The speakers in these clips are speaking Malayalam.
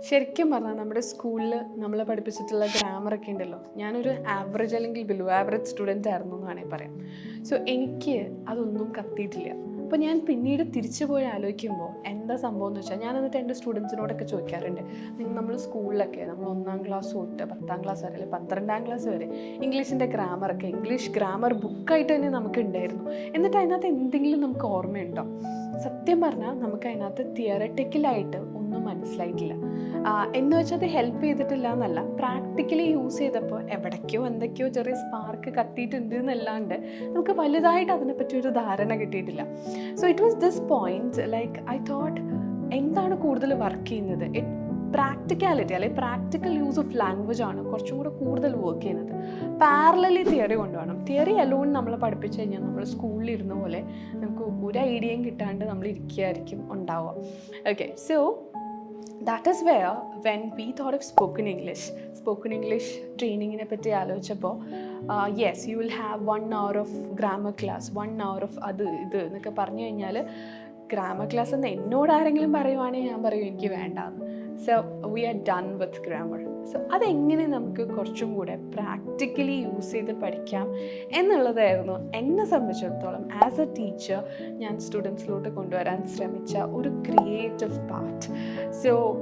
ശരിക്കും പറഞ്ഞാൽ നമ്മുടെ സ്കൂളിൽ നമ്മൾ പഠിപ്പിച്ചിട്ടുള്ള ഗ്രാമറൊക്കെ ഉണ്ടല്ലോ. ഞാനൊരു ആവറേജ് അല്ലെങ്കിൽ ബിലോ ആവറേജ് സ്റ്റുഡന്റ് ആയിരുന്നു എന്ന് വേണമെങ്കിൽ പറയാം. സോ എനിക്ക് അതൊന്നും കത്തിയിട്ടില്ല. അപ്പോൾ ഞാൻ പിന്നീട് തിരിച്ചു പോയി ആലോചിക്കുമ്പോൾ എന്താ സംഭവം എന്ന് വെച്ചാൽ ഞാൻ എന്നിട്ട് എന്റെ സ്റ്റുഡൻസിനോടൊക്കെ ചോദിക്കാറുണ്ട്. നിങ്ങൾ നമ്മൾ സ്കൂളിലൊക്കെ നമ്മൾ ഒന്നാം ക്ലാസ് തൊട്ട് പത്താം ക്ലാസ് വരെ അല്ലെങ്കിൽ പന്ത്രണ്ടാം ക്ലാസ് വരെ ഇംഗ്ലീഷിന്റെ ഗ്രാമറൊക്കെ ഇംഗ്ലീഷ് ഗ്രാമർ ബുക്കായിട്ട് തന്നെ നമുക്ക് ഉണ്ടായിരുന്നു. എന്നിട്ട് അതിനകത്ത് എന്തെങ്കിലും നമുക്ക് ഓർമ്മയുണ്ടോ? സത്യം പറഞ്ഞാൽ നമുക്ക് അതിനകത്ത് തിയറട്ടിക്കലായിട്ട് ഒന്നും മനസ്സിലായിട്ടില്ല. എന്ന് വെച്ചാൽ അത് ഹെൽപ്പ് ചെയ്തിട്ടില്ല എന്നല്ല. പ്രാക്ടിക്കലി യൂസ് ചെയ്തപ്പോൾ എവിടേക്കോ എന്തൊക്കെയോ ചെറിയ സ്പാർക്ക് കത്തിയിട്ടുണ്ട് എന്നല്ലാണ്ട് നമുക്ക് വലുതായിട്ട് അതിനെപ്പറ്റി ഒരു ധാരണ കിട്ടിയിട്ടില്ല. So it was this point like I thought എന്താണ് കൂടുതൽ വർക്ക് ചെയ്യുന്നത്? പ്രാക്ടിക്കാലിറ്റി അല്ലെങ്കിൽ പ്രാക്ടിക്കൽ യൂസ് ഓഫ് ലാംഗ്വേജ് ആണ് കുറച്ചും കൂടെ കൂടുതൽ വർക്ക് ചെയ്യുന്നത്. പാരലലി തിയറി കൊണ്ടുപോകണം തിയറി അലോൺ നമ്മളെ പഠിപ്പിച്ചു കഴിഞ്ഞാൽ നമ്മൾ സ്കൂളിൽ ഇരുന്ന പോലെ നമുക്ക് ഒരു ഐഡിയയും കിട്ടാണ്ട് നമ്മൾ ഇരിക്കുകയായിരിക്കും ഉണ്ടാവുക. Okay so that is where when we thought of spoken English spoken English ട്രെയിനിങ്ങിനെ പറ്റി ആലോചിച്ചപ്പോൾ yes you will have one hour of grammar class one hour of അത് ഇത് എന്നൊക്കെ പറഞ്ഞു കഴിഞ്ഞാൽ ഗ്രാമർ ക്ലാസ് എന്ന് എന്നോട് ആരെങ്കിലും പറയുവാണെങ്കിൽ ഞാൻ പറയും എനിക്ക് വേണ്ടാന്ന്. So we are done with grammar so അതെങ്ങനെ നമുക്ക് കുറച്ചും കൂടെ പ്രാക്ടിക്കലി യൂസ് ചെയ്ത് പഠിക്കാം എന്നുള്ളതായിരുന്നു എന്നെ സംബന്ധിച്ചിടത്തോളം ആസ് എ ടീച്ചർ ഞാൻ സ്റ്റുഡൻസിലോട്ട് കൊണ്ടുവരാൻ ശ്രമിച്ച ഒരു ക്രിയേറ്റീവ് പാർട്ട് സോ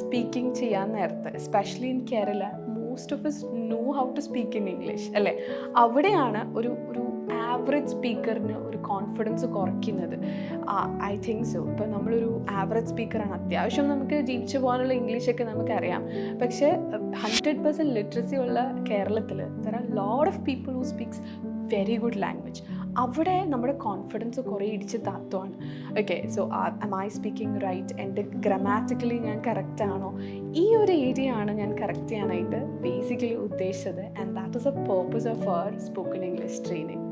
സ്പീക്കിംഗ് ചെയ്യാൻ നേരത്തെ especially in Kerala most of us know how to speak in English അല്ലേ? അവിടെയാണ് ഒരു ഒരു ആവറേജ് സ്പീക്കറിന് ഒരു കോൺഫിഡൻസ് കുറയ്ക്കുന്നത്. ഐ തിങ്ക് സോ ഇപ്പം നമ്മളൊരു ആവറേജ് സ്പീക്കറാണ് അത്യാവശ്യം നമുക്ക് ജീവിച്ചു പോകാനുള്ള ഇംഗ്ലീഷൊക്കെ നമുക്കറിയാം. പക്ഷേ ഹൺഡ്രഡ് പെർസെന്റ് ലിറ്ററസി ഉള്ള കേരളത്തിൽ there are lot of people who speaks very good language അവിടെ നമ്മുടെ കോൺഫിഡൻസ് കുറേ ഇടിച്ച് താത്തുവാണ്. Okay so am I speaking right എന്റെ ഗ്രമാറ്റിക്കലി ഞാൻ കറക്റ്റ് ആണോ? ഈ ഒരു ഏരിയ ആണ് ഞാൻ കറക്റ്റ് ചെയ്യാനായിട്ട് ബേസിക്കലി ഉദ്ദേശിച്ചത് and that is a purpose of our spoken English training